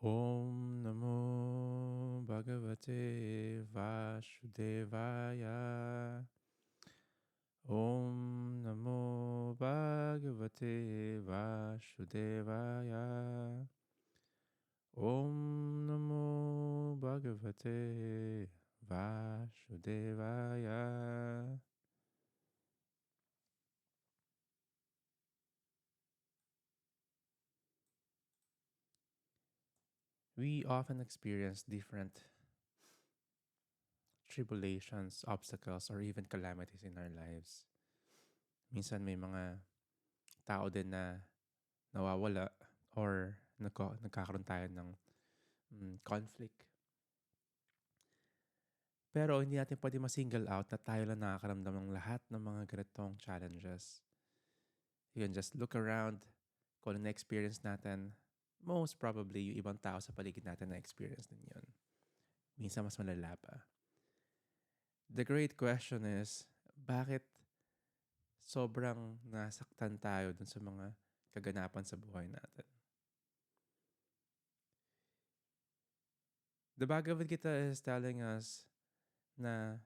Om Namo Bhagavate Vasudevaya. Om Namo Bhagavate Vasudevaya. Om Namo Bhagavate Vasudevaya. We often experience different tribulations, obstacles, or even calamities in our lives. Minsan may mga tao din na nawawala or nagko- nagkakaroon tayo ng mm, conflict. Pero hindi natin pwede ma-single out na tayo lang nakakaramdam ng lahat ng mga ganitong challenges. You can just look around kung ano na-experience natin. Most probably, yung ibang tao sa paligid natin na-experience din yun. Minsan mas malala pa. The great question is, bakit sobrang nasaktan tayo dun sa mga kaganapan sa buhay natin? The Bhagavad Gita is telling us na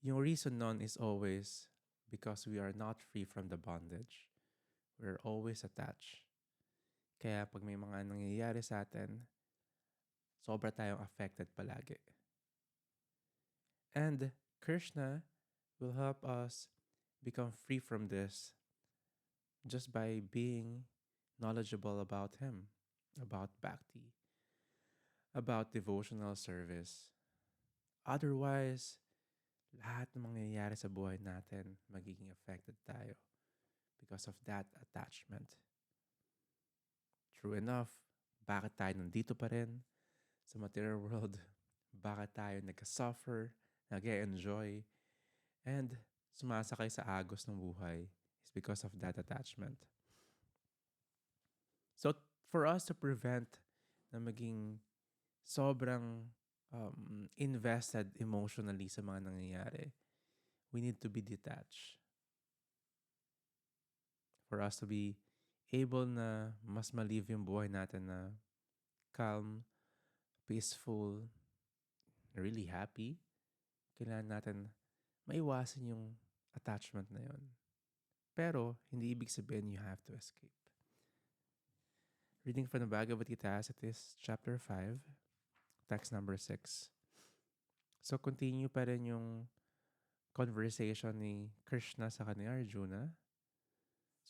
yung reason nun is always because we are not free from the bondage. We're always attached. Kaya pag may mga nangyayari sa atin, sobra tayong affected palagi. And Krishna will help us become free from this just by being knowledgeable about Him, about bhakti, about devotional service. Otherwise, lahat ng mangyayari sa buhay natin, magiging affected tayo because of that attachment. True enough, bakit tayo nandito pa rin sa material world? Bakit tayo nagka-suffer, nag-enjoy, and sumasakay sa agos ng buhay is because of that attachment. So, for us to prevent na maging sobrang um, invested emotionally sa mga nangyayari, we need to be detached. For us to be able na mas malive yung buhay natin na calm, peaceful, really happy, kailangan natin maiwasan yung attachment na yon. Pero, hindi ibig sabihin you have to escape. Reading from the Bhagavad Gita as it is chapter 5, text number 6. So, continue pa rin yung conversation ni Krishna sa kanya Arjuna.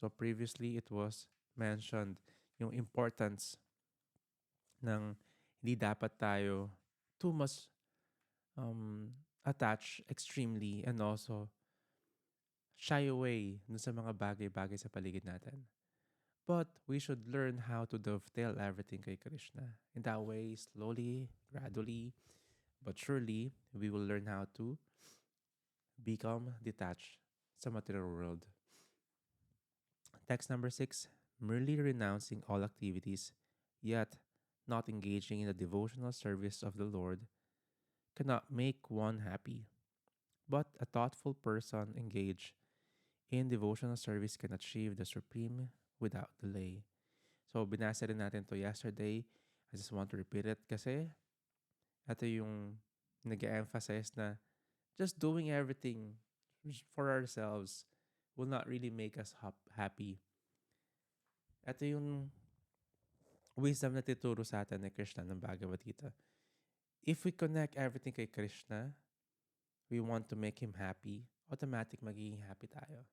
So, previously, it was mentioned yung importance ng hindi dapat tayo too much um, attached extremely and also shy away dun sa mga bagay-bagay sa paligid natin. But we should learn how to dovetail everything kay Krishna. In that way, slowly, gradually, but surely, we will learn how to become detached sa material world. Text number six, merely renouncing all activities, yet not engaging in the devotional service of the Lord, cannot make one happy. But a thoughtful person engaged in devotional service can achieve the supreme without delay. So, binasa rin natin to yesterday. I just want to repeat it kasi ito yung nag-emphasize na just doing everything for ourselves will not really make us hap- happy. Ito yung wisdom na tituro sa atin ni Krishna ng Bhagavad Gita. If we connect everything kay Krishna, we want to make Him happy, automatic magiging happy tayo.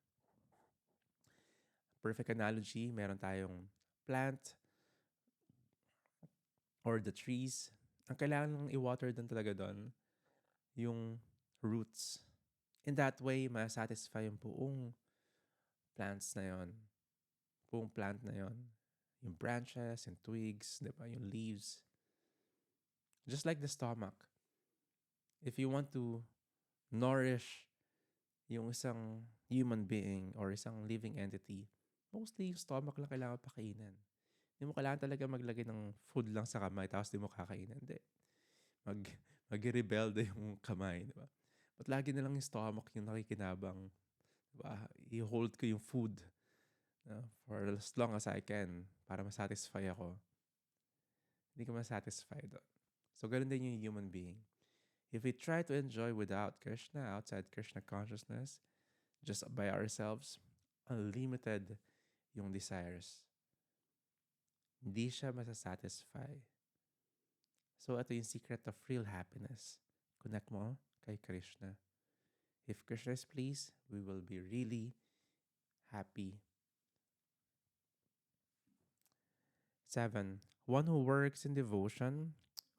Perfect analogy, meron tayong plant or the trees. Ang kailangan lang i-water din talaga doon, yung roots. In that way, ma-satisfy yung buong plants na yon. Buong plant na yon. Yung branches, yung twigs, di ba? yung leaves. Just like the stomach. If you want to nourish yung isang human being or isang living entity, mostly yung stomach lang kailangan pakainin. Hindi mo kailangan talaga maglagay ng food lang sa kamay tapos di mo kakainin. Hindi. Mag, mag-rebelde yung kamay, di ba? But lagi na lang yung stomach yung nakikinabang. Ba? I-hold ko yung food uh, for as long as I can para masatisfy ako, hindi ka masatisfy doon. So, ganun din yung human being. If we try to enjoy without Krishna, outside Krishna consciousness, just by ourselves, unlimited yung desires. Hindi siya masasatisfy. So, ito yung secret of real happiness. Connect mo kay Krishna. If Krishna is pleased, we will be really happy. Seven, one who works in devotion,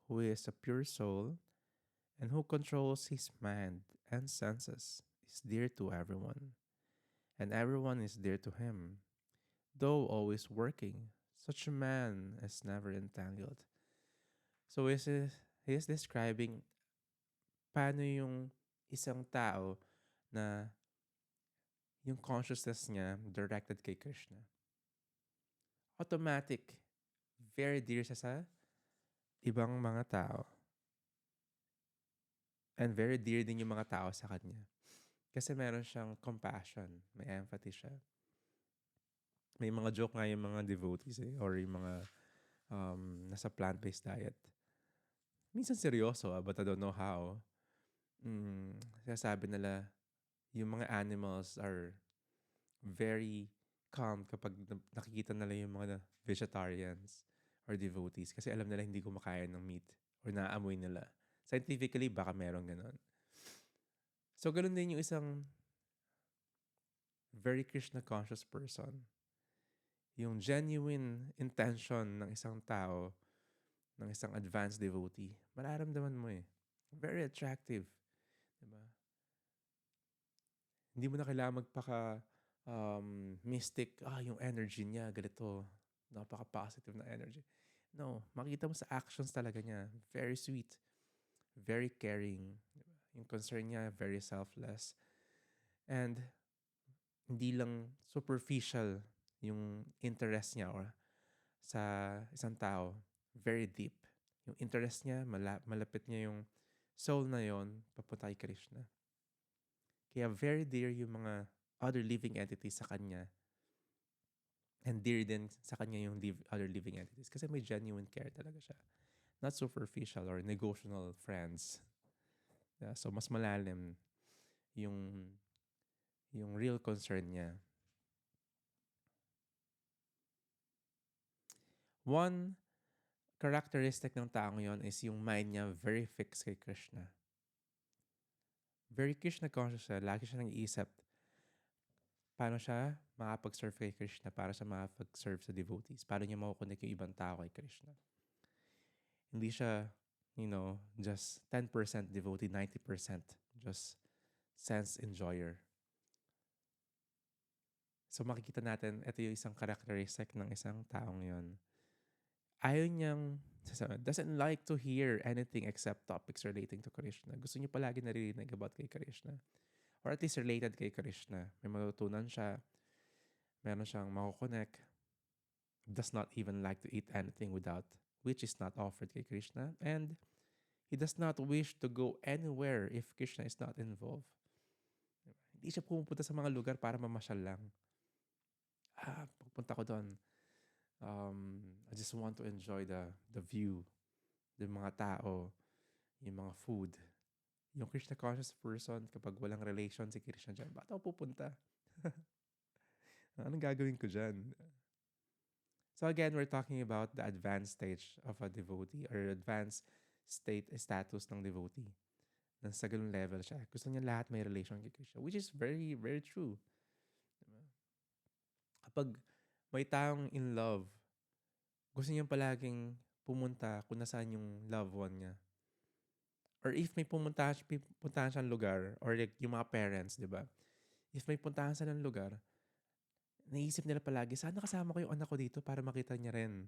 who is a pure soul, and who controls his mind and senses, is dear to everyone, and everyone is dear to him. Though always working, such a man is never entangled. So he is describing paano yung isang tao na yung consciousness niya directed kay Krishna. Automatic very dear siya sa ibang mga tao. And very dear din yung mga tao sa kanya. Kasi meron siyang compassion, may empathy siya. May mga joke nga yung mga devotees eh, or yung mga um, nasa plant-based diet. Minsan seryoso, ah, but I don't know how. Mm, sabi nila, yung mga animals are very calm kapag nakikita nila yung mga vegetarians or devotees kasi alam nila hindi kumakain ng meat or naamoy nila. Scientifically, baka meron ganon. So, ganun din yung isang very Krishna conscious person. Yung genuine intention ng isang tao, ng isang advanced devotee, mararamdaman mo eh. Very attractive. Diba? Hindi mo na kailangan magpaka um, mystic, ah, yung energy niya, ganito. Napaka-positive na energy. No, makita mo sa actions talaga niya. Very sweet. Very caring. Yung concern niya, very selfless. And hindi lang superficial yung interest niya or sa isang tao. Very deep. Yung interest niya, mala- malapit niya yung soul na yon papunta kay Krishna. Kaya very dear yung mga other living entities sa kanya And dear din sa kanya yung live, other living entities. Kasi may genuine care talaga siya. Not superficial or negotiable friends. Yeah, so, mas malalim yung, yung real concern niya. One characteristic ng taong yon is yung mind niya very fixed kay Krishna. Very Krishna conscious siya. Lagi siya nang iisip paano siya makapag-serve kay Krishna para sa makapag-serve sa devotees. Paano niya makukonek yung ibang tao kay Krishna. Hindi siya, you know, just 10% devotee, 90% just sense enjoyer. So makikita natin, ito yung isang characteristic ng isang taong yon. Ayaw niyang, doesn't like to hear anything except topics relating to Krishna. Gusto niya palagi naririnig about kay Krishna or at least related kay Krishna. May matutunan siya. Meron siyang makukonek. Does not even like to eat anything without, which is not offered kay Krishna. And he does not wish to go anywhere if Krishna is not involved. Hindi siya pumupunta sa mga lugar para mamasyal lang. Ah, pagpunta ko doon. Um, I just want to enjoy the the view, the mga tao, yung mga food, yung Krishna conscious person, kapag walang relation si Krishna dyan, ba't ako pupunta? Anong gagawin ko dyan? So again, we're talking about the advanced stage of a devotee or advanced state status ng devotee. Nasa ganun level siya. Gusto niya lahat may relation kay Krishna, which is very, very true. Diba? Kapag may taong in love, gusto niya palaging pumunta kung nasaan yung loved one niya or if may pumunta, puntahan siyang lugar, or like yung mga parents, di ba? If may puntahan sa ng lugar, naisip nila palagi, sana kasama ko yung anak ko dito para makita niya rin.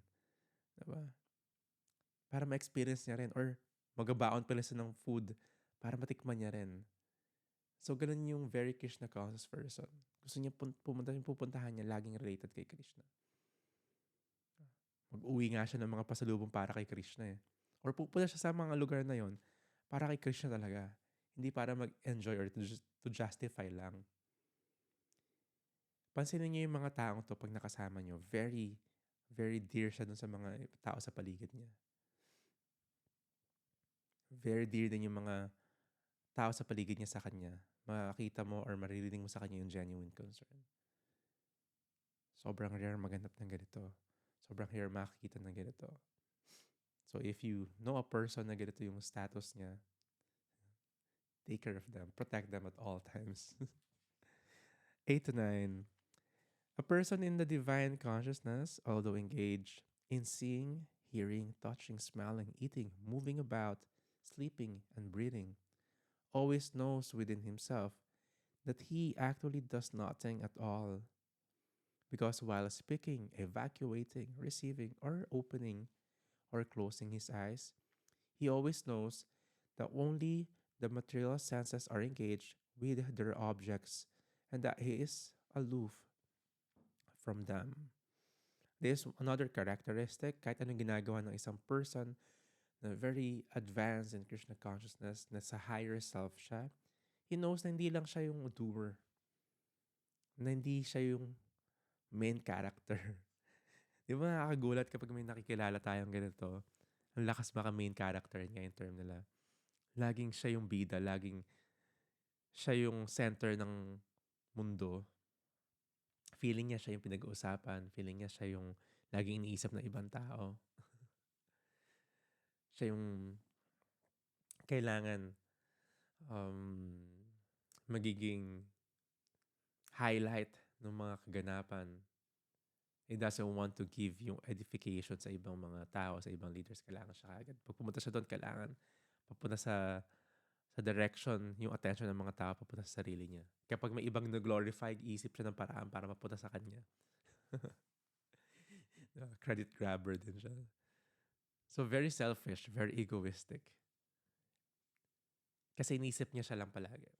Di ba? Para ma-experience niya rin. Or magabaon pala sa ng food para matikman niya rin. So, ganun yung very Krishna conscious person. Gusto niya pumunta yung pupuntahan niya, laging related kay Krishna. Mag-uwi nga siya ng mga pasalubong para kay Krishna eh. Or pupunta siya sa mga lugar na yon para kay Krishna talaga. Hindi para mag-enjoy or to, just, to justify lang. Pansinin niyo yung mga taong to pag nakasama niyo. Very, very dear siya dun sa mga tao sa paligid niya. Very dear din yung mga tao sa paligid niya sa kanya. Makakita mo or maririnig mo sa kanya yung genuine concern. Sobrang rare maganap ng ganito. Sobrang rare makakita ng ganito. So if you know a person na ganito yung status niya, take care of them. Protect them at all times. 8 to 9. A person in the divine consciousness, although engaged in seeing, hearing, touching, smelling, eating, moving about, sleeping, and breathing, always knows within himself that he actually does nothing at all. Because while speaking, evacuating, receiving, or opening or closing his eyes, he always knows that only the material senses are engaged with their objects and that he is aloof from them. This another characteristic, kahit anong ginagawa ng isang person na very advanced in Krishna consciousness, na sa higher self siya, he knows na hindi lang siya yung doer. Na hindi siya yung main character. Di ba nakakagulat kapag may nakikilala tayong ganito? Ang lakas baka main character niya in term nila. Laging siya yung bida, laging siya yung center ng mundo. Feeling niya siya yung pinag-uusapan. Feeling niya siya yung laging iniisip ng ibang tao. Siya yung kailangan um, magiging highlight ng mga kaganapan. He doesn't want to give yung edification sa ibang mga tao, sa ibang leaders. Kailangan siya agad. Pag pumunta siya doon, kailangan papunta sa sa direction, yung attention ng mga tao papunta sa sarili niya. Kapag may ibang na-glorify, isip siya ng paraan para mapunta sa kanya. Credit grabber din siya. So very selfish, very egoistic. Kasi inisip niya siya lang palagi.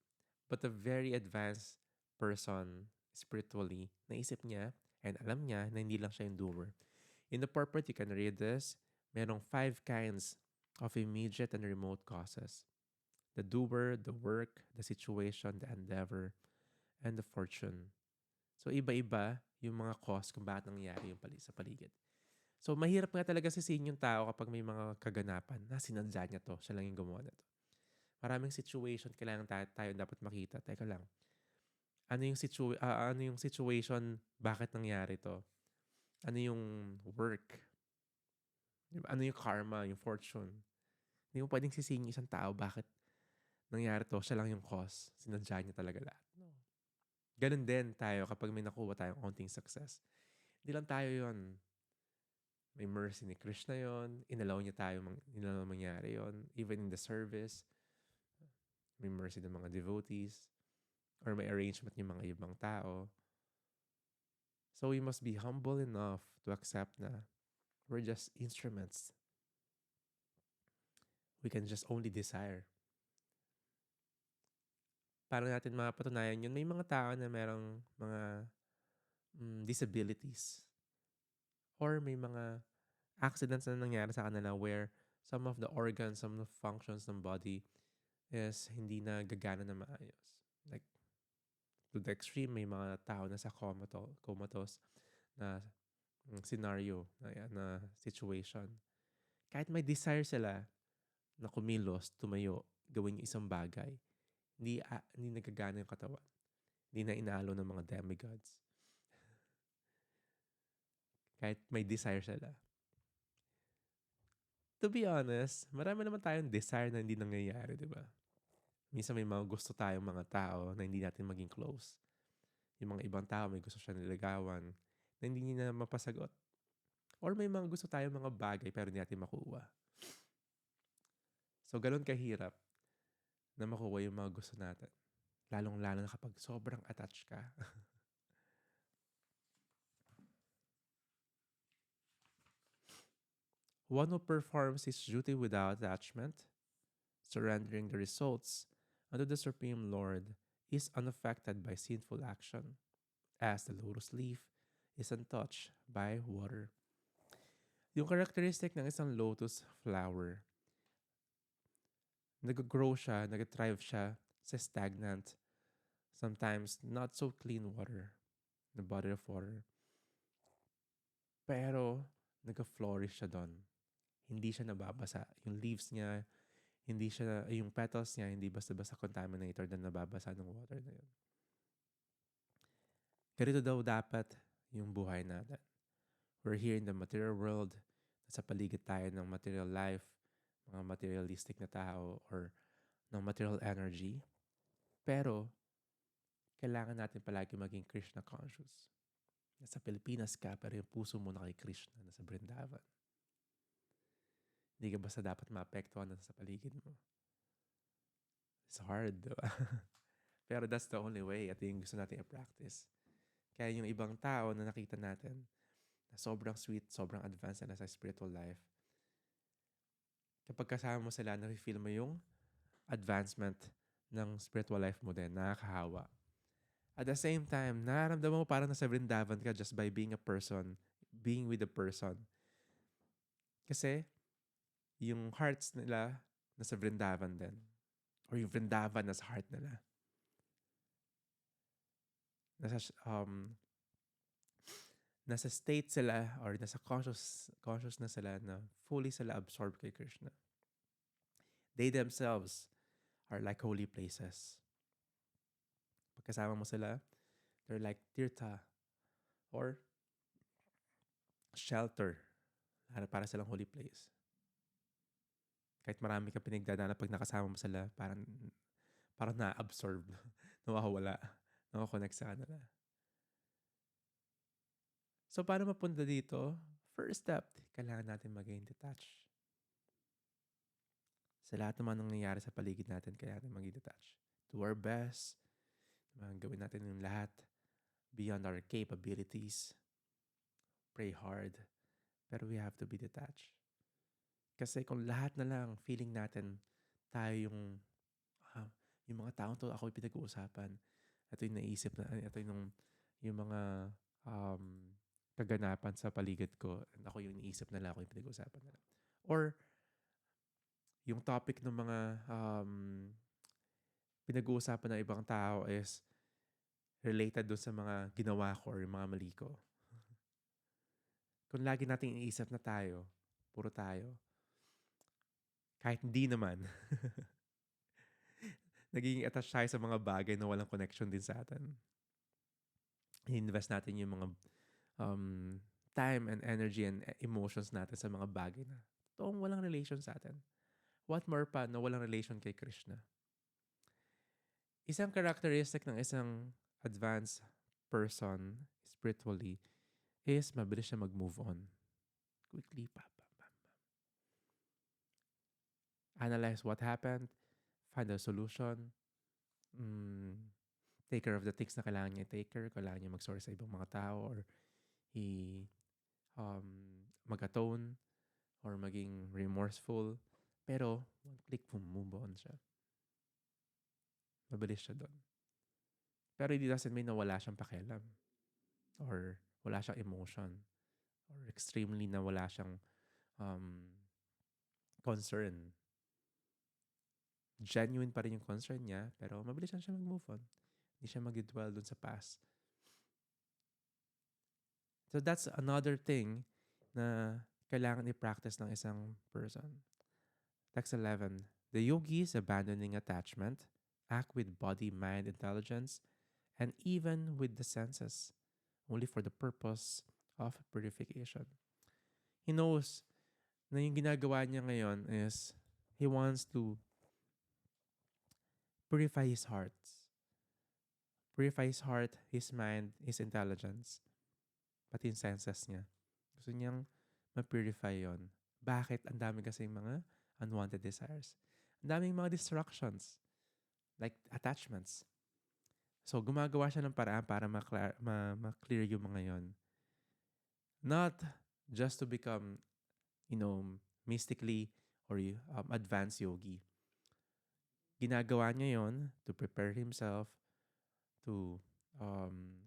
But a very advanced person spiritually, naisip niya and alam niya na hindi lang siya yung doer. In the purport, you can read this. Merong five kinds of immediate and remote causes. The doer, the work, the situation, the endeavor, and the fortune. So iba-iba yung mga cause kung bakit nangyayari yung pali sa paligid. So mahirap nga talaga sisihin yung tao kapag may mga kaganapan na sinadya niya to, siya lang yung gumawa na to. Maraming situation kailangan tayo, tayo dapat makita. Teka lang. Ano yung, situ- uh, ano yung situation, bakit nangyari to? Ano yung work? Ano yung karma, yung fortune? Hindi mo pwedeng sisihin yung isang tao, bakit nangyari to, siya lang yung cause. Sinadya niya talaga lahat. No. Ganun din tayo kapag may nakuha tayong konting success. Hindi lang tayo yon may mercy ni Krishna yon inalaw niya tayo, inalaw mangyari yon Even in the service, may mercy ng mga devotees, or may arrangement ng mga ibang tao. So we must be humble enough to accept na we're just instruments. We can just only desire. Para natin mapatunayan yun, may mga tao na merong mga mm, disabilities or may mga accidents na nangyari sa kanila where some of the organs, some of the functions ng body is hindi na gagana na maayos. Like, to the extreme, may mga tao na sa comatose, comatose na mm, scenario, na, na situation. Kahit may desire sila na kumilos, tumayo, gawin yung isang bagay, hindi, uh, hindi nagagana yung katawan. Hindi na inaalo ng mga demigods kahit may desire sila. To be honest, marami naman tayong desire na hindi nangyayari, di ba? Minsan may mga gusto tayong mga tao na hindi natin maging close. Yung mga ibang tao may gusto siya nilagawan na hindi niya mapasagot. Or may mga gusto tayong mga bagay pero hindi natin makuha. So, ganun kahirap na makuha yung mga gusto natin. Lalong-lalo na kapag sobrang attached ka. One who performs his duty without attachment, surrendering the results unto the Supreme Lord, is unaffected by sinful action, as the lotus leaf is untouched by water. Yung characteristic ng isang lotus flower, nag-grow siya, nag-thrive siya sa stagnant, sometimes not so clean water, the body of water. Pero, nag-flourish siya doon. Hindi siya nababasa. Yung leaves niya, hindi siya, yung petals niya, hindi basta-basta contaminated na nababasa ng water na yun. Ganito daw dapat yung buhay natin. We're here in the material world. Nasa paligid tayo ng material life, mga materialistic na tao, or ng material energy. Pero, kailangan natin palagi maging Krishna conscious. Nasa Pilipinas ka, pero yung puso mo na kay Krishna, nasa Brindavan. Hindi ka basta dapat maapektuhan sa paligid mo. It's hard, di ba? pero that's the only way at yung gusto natin i-practice. Kaya yung ibang tao na nakita natin, na sobrang sweet, sobrang advanced na sa spiritual life, kapag kasama mo sila, na-feel mo yung advancement ng spiritual life mo din, nakakahawa. At the same time, nararamdaman mo parang nasa Vrindavan ka just by being a person, being with a person. Kasi, yung hearts nila nasa Vrindavan din. Or yung Vrindavan nasa heart nila. Nasa, um, nasa state sila or nasa conscious, conscious na sila na fully sila absorbed kay Krishna. They themselves are like holy places. Pagkasama mo sila, they're like tirtha or shelter para silang holy place. Kahit marami ka pinagdadaan pag nakasama mo sila, parang, parang na-absorb, nawawala, nakakonect sa kanila. So, paano mapunta dito? First step, kailangan natin maging detached sa lahat naman ng nangyayari sa paligid natin, kaya natin maging detached. Do our best. Gawin natin yung lahat beyond our capabilities. Pray hard. Pero we have to be detached. Kasi kung lahat na lang feeling natin tayo yung uh, yung mga taong to ako pinag-uusapan. Ito yung naisip na, ito yung, yung mga um, kaganapan sa paligid ko. Ako yung naisip nila, ako yung pinag-uusapan nila. Or, yung topic ng mga um, pinag-uusapan ng ibang tao is related doon sa mga ginawa ko or yung mga mali ko. Kung lagi nating iisip na tayo, puro tayo, kahit hindi naman, naging attached tayo sa mga bagay na walang connection din sa atin. I-invest natin yung mga um, time and energy and emotions natin sa mga bagay na toong walang relation sa atin. What more pa na walang relation kay Krishna? Isang characteristic ng isang advanced person spiritually is mabilis siya mag-move on. Quickly, pa, pa, pa, pa. Analyze what happened, find a solution, mm, take care of the things na kailangan niya take care, kailangan niya mag-sorry sa ibang mga tao, or he um, mag-atone, or maging remorseful, pero, one click, move on siya. Mabilis siya doon. Pero it doesn't mean na wala siyang pakialam. Or wala siyang emotion. Or extremely na wala siyang um, concern. Genuine pa rin yung concern niya, pero mabilis lang siya mag-move on. Hindi siya mag-dwell dun sa past. So that's another thing na kailangan i-practice ng isang person. Text 11. The yogis abandoning attachment act with body, mind, intelligence, and even with the senses, only for the purpose of purification. He knows na yung ginagawa niya ngayon is he wants to purify his heart. Purify his heart, his mind, his intelligence, pati yung senses niya. Gusto niyang ma-purify yon. Bakit? Ang dami kasi mga unwanted desires. Ang daming mga distractions, like attachments. So, gumagawa siya ng paraan para ma-clear, ma- ma-clear yung mga yon. Not just to become, you know, mystically or um, advanced yogi. Ginagawa niya yon to prepare himself to um,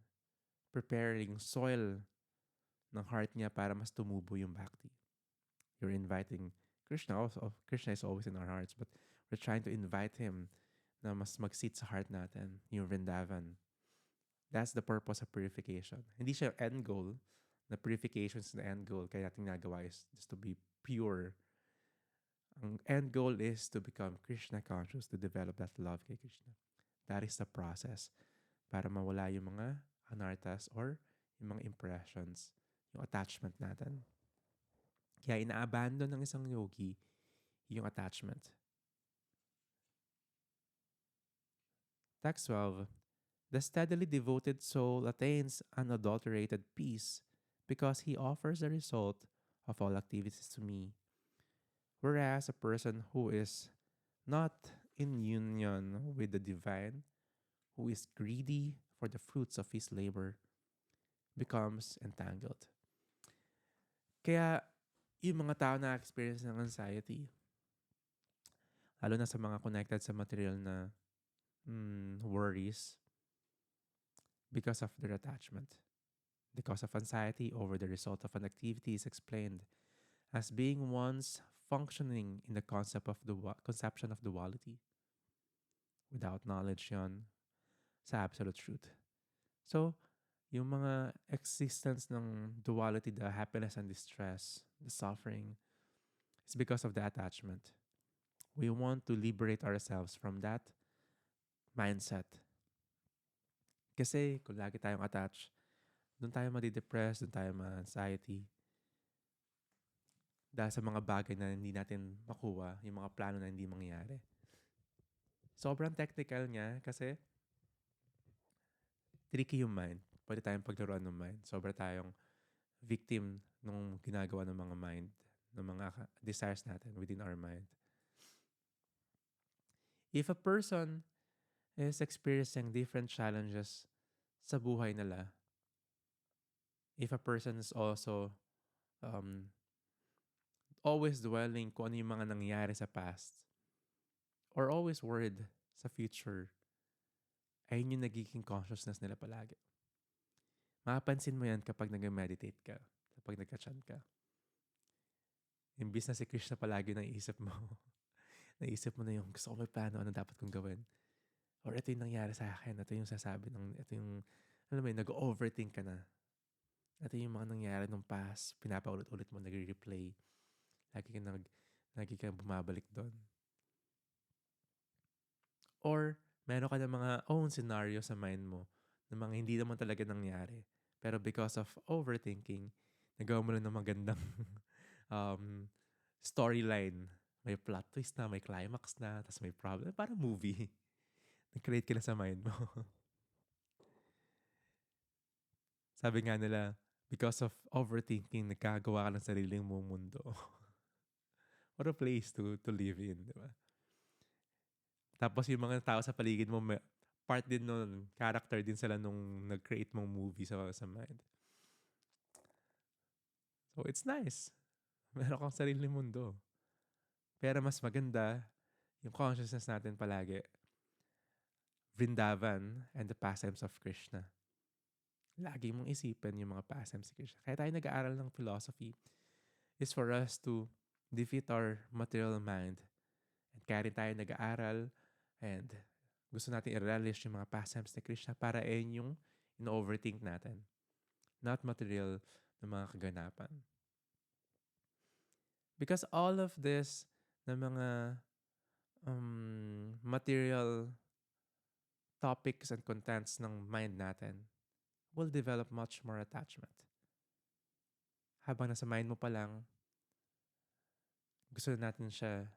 preparing soil ng heart niya para mas tumubo yung bhakti. You're inviting Krishna also, Krishna is always in our hearts, but we're trying to invite Him na mas mag-sit sa heart natin, yung Vrindavan. That's the purpose of purification. Hindi siya end goal, na purification is the end goal. Kaya natin nagawa is just to be pure. Ang end goal is to become Krishna conscious, to develop that love kay Krishna. That is the process para mawala yung mga anartas or yung mga impressions, yung attachment natin. Kaya ina-abandon ng isang yogi yung attachment. Text 12. The steadily devoted soul attains unadulterated peace because he offers the result of all activities to me. Whereas a person who is not in union with the divine, who is greedy for the fruits of his labor, becomes entangled. Kaya yung mga tao na experience ng anxiety, lalo na sa mga connected sa material na mm, worries because of their attachment. The cause of anxiety over the result of an activity is explained as being one's functioning in the concept of the conception of duality without knowledge yon sa absolute truth. So, yung mga existence ng duality, the happiness and distress, the suffering, is because of the attachment. We want to liberate ourselves from that mindset. Kasi kung lagi tayong attached, doon tayo madidepress, doon tayo ma-anxiety. Dahil sa mga bagay na hindi natin makuha, yung mga plano na hindi mangyari. Sobrang technical niya kasi tricky yung mind. Pwede tayong paglaruan ng mind. Sobra tayong victim nung ginagawa ng mga mind, ng mga desires natin within our mind. If a person is experiencing different challenges sa buhay nila. If a person is also um, always dwelling kung ano yung mga nangyari sa past or always worried sa future, ayun yung nagiging consciousness nila palagi. Mapapansin mo yan kapag nag-meditate ka, kapag nagka-chant ka. Imbis na si Krishna palagi nang isip mo, naisip mo na yung gusto ko may plano, ano dapat kong gawin or ito yung nangyari sa akin, ito yung sasabi ng, ito yung, alam mo yun, nag-overthink ka na. Ito yung mga nangyari nung past, pinapaulit-ulit mo, nag-replay. Lagi ka nag, lagi ka bumabalik doon. Or, meron ka ng mga own scenario sa mind mo na mga hindi naman talaga nangyari. Pero because of overthinking, nagawa mo lang ng magandang um, storyline. May plot twist na, may climax na, tapos may problem. Parang movie. Nag-create ka na sa mind mo. Sabi nga nila, because of overthinking, nagkagawa ka ng sariling mong mundo. What a place to to live in, di ba? Tapos yung mga tao sa paligid mo, part din nun, character din sila nung nag-create mong movie sa, sa mind. So, it's nice. Meron kang sariling mundo. Pero mas maganda, yung consciousness natin palagi, Vrindavan and the pastimes of Krishna. Lagi mong isipin yung mga pastimes ni Krishna. Kaya tayo nag-aaral ng philosophy is for us to defeat our material mind. And kaya rin tayo nag-aaral and gusto natin i-relish yung mga pastimes ni Krishna para ayun yung in-overthink natin. Not material na mga kaganapan. Because all of this na mga um, material topics and contents ng mind natin will develop much more attachment. Habang nasa mind mo pa lang, gusto natin siya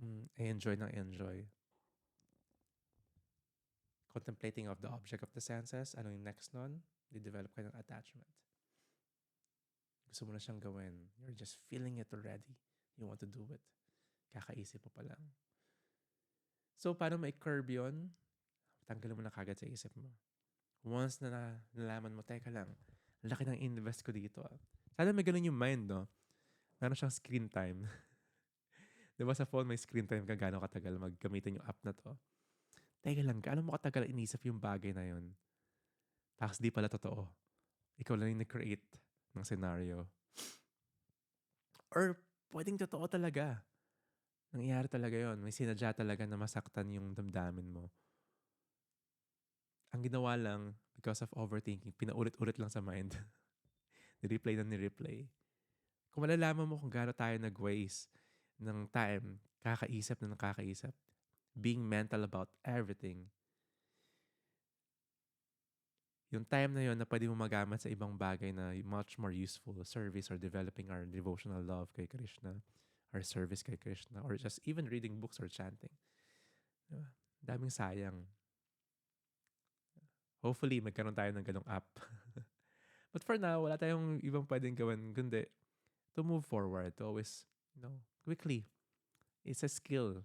mm, enjoy ng enjoy. Contemplating of the object of the senses, ano yung next nun? Di-develop ka ng attachment. Gusto mo na siyang gawin. You're just feeling it already. You want to do it. Kakaisip mo pa lang. So, paano ma-curb yun? tanggalin mo na kagad sa isip mo. Once na nalaman mo, teka lang, laki ng invest ko dito. Ah. Sana may ganun yung mind, no? Meron siyang screen time. Di ba sa phone may screen time ka gano'ng katagal maggamitin yung app na to? Teka lang, gaano mo katagal inisip yung bagay na yun? Tapos di pala totoo. Ikaw lang yung nag-create ng scenario. Or pwedeng totoo talaga. Nangyayari talaga yon May sinadya talaga na masaktan yung damdamin mo. Ang ginawa lang, because of overthinking, pinaulit-ulit lang sa mind. ni-replay na ni-replay. Kung malalaman mo kung gaano tayo nag-waste ng time, kakaisip na nakakaisip, being mental about everything, yung time na yun na pwede mo magamit sa ibang bagay na much more useful, service or developing our devotional love kay Krishna, our service kay Krishna, or just even reading books or chanting. Diba? Daming sayang. Hopefully, magkaroon tayo ng ganong app. But for now, wala tayong ibang pwedeng gawin kundi to move forward, to always, you know, quickly. It's a skill.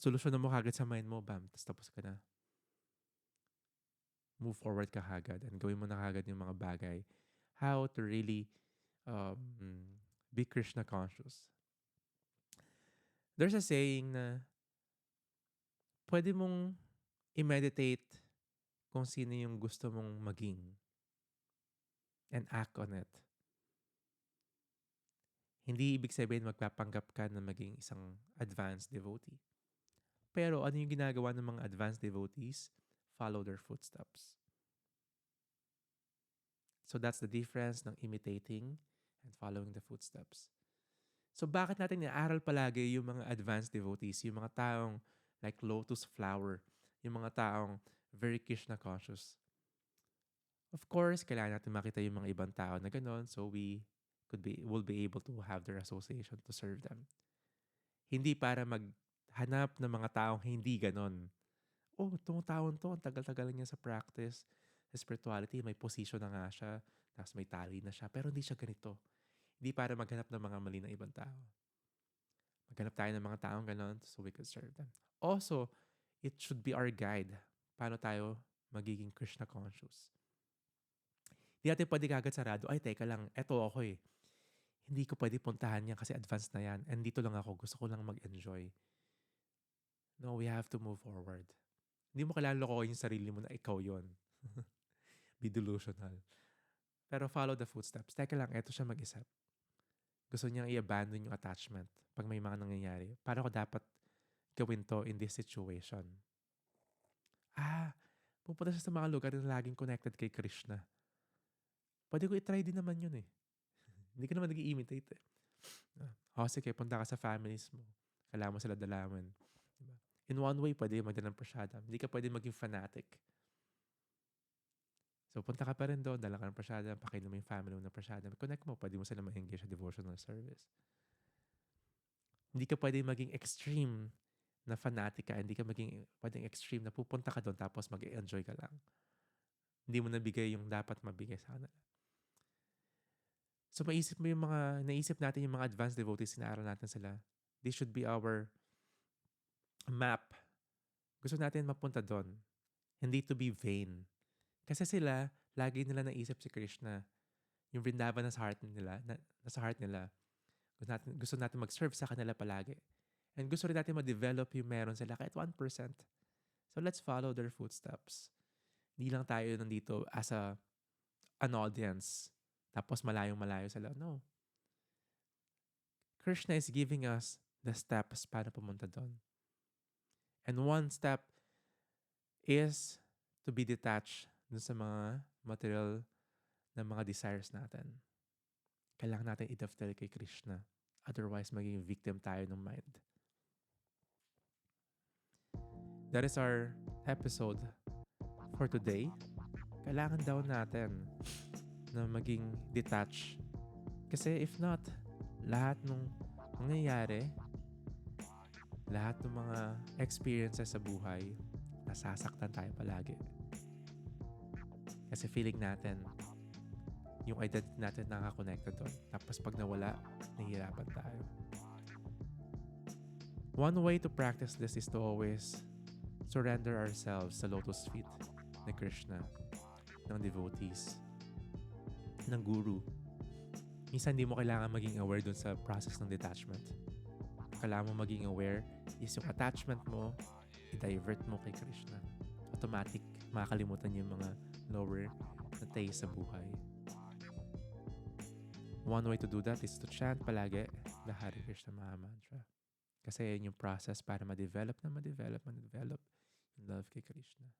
Solusyon mo kagad sa mind mo, bam, tapos tapos ka na move forward ka agad and gawin mo na agad yung mga bagay. How to really um, be Krishna conscious. There's a saying na pwede mong i-meditate kung sino yung gusto mong maging and act on it. Hindi ibig sabihin magpapanggap ka na maging isang advanced devotee. Pero ano yung ginagawa ng mga advanced devotees? follow their footsteps. So that's the difference ng imitating and following the footsteps. So bakit natin niaaral palagi yung mga advanced devotees, yung mga taong like lotus flower, yung mga taong very Krishna conscious. Of course, kailangan natin makita yung mga ibang tao na ganon so we could be will be able to have their association to serve them. Hindi para maghanap ng mga taong hindi ganon oh, itong taon to, ang tagal-tagal niya sa practice, sa spirituality, may position na nga siya, tapos may tali na siya, pero hindi siya ganito. Hindi para maghanap ng mga mali na ibang tao. Maghanap tayo ng mga taong ganon so we could serve them. Also, it should be our guide. Paano tayo magiging Krishna conscious. Hindi natin pwede kagad sarado, ay teka lang, eto ako eh. Hindi ko pwede puntahan yan kasi advanced na yan. And dito lang ako, gusto ko lang mag-enjoy. No, we have to move forward. Hindi mo kailangan lokohin yung sarili mo na ikaw yon. Be delusional. Pero follow the footsteps. Teka lang, eto siya mag-isip. Gusto niyang i-abandon yung attachment pag may mga nangyayari. Paano ko dapat gawin to in this situation? Ah, pupunta siya sa mga lugar na laging connected kay Krishna. Pwede ko i-try din naman yun eh. Hindi ka naman nag-imitate eh. Oh, sige, punta ka sa families mo. Kailangan mo sila dalaman. Diba? in one way, pwede magdala ng prasadam. Hindi ka pwede maging fanatic. So, punta ka pa rin doon, dala ka ng prasadam, pakainom mo yung family mo ng prasadam. Connect mo, pwede mo sila ma-engage sa devotional service. Hindi ka pwede maging extreme na fanatic ka. Hindi ka maging pwedeng extreme na pupunta ka doon tapos mag-enjoy ka lang. Hindi mo nabigay yung dapat mabigay sa kanila. So, maisip mo yung mga, naisip natin yung mga advanced devotees, sinaaral natin sila. This should be our map, gusto natin mapunta doon. Hindi to be vain. Kasi sila, lagi nila naisip si Krishna. Yung Vrindavan nasa heart nila, na, nasa heart nila. Gusto natin, gusto natin mag-serve sa kanila palagi. And gusto rin natin ma-develop yung meron sila kahit 1%. So let's follow their footsteps. Hindi lang tayo nandito as a, an audience. Tapos malayong malayo sila. No. Krishna is giving us the steps para pumunta doon. And one step is to be detached dun sa mga material na mga desires natin. Kailangan natin idaftel kay Krishna. Otherwise, maging victim tayo ng mind. That is our episode for today. Kailangan daw natin na maging detached. Kasi if not, lahat ng nangyayari lahat ng mga experiences sa buhay, nasasaktan tayo palagi. Kasi feeling natin, yung identity natin nakakonected doon. Tapos pag nawala, nahihirapan tayo. One way to practice this is to always surrender ourselves sa lotus feet ni Krishna, ng devotees, ng guru. Minsan hindi mo kailangan maging aware dun sa process ng detachment kailangan mo maging aware is yung attachment mo, i-divert mo kay Krishna. Automatic, makakalimutan yung mga lower na taste sa buhay. One way to do that is to chant palagi the Hare Krishna Maha Mantra. Kasi yun yung process para ma-develop na ma-develop, ma-develop yung love kay Krishna.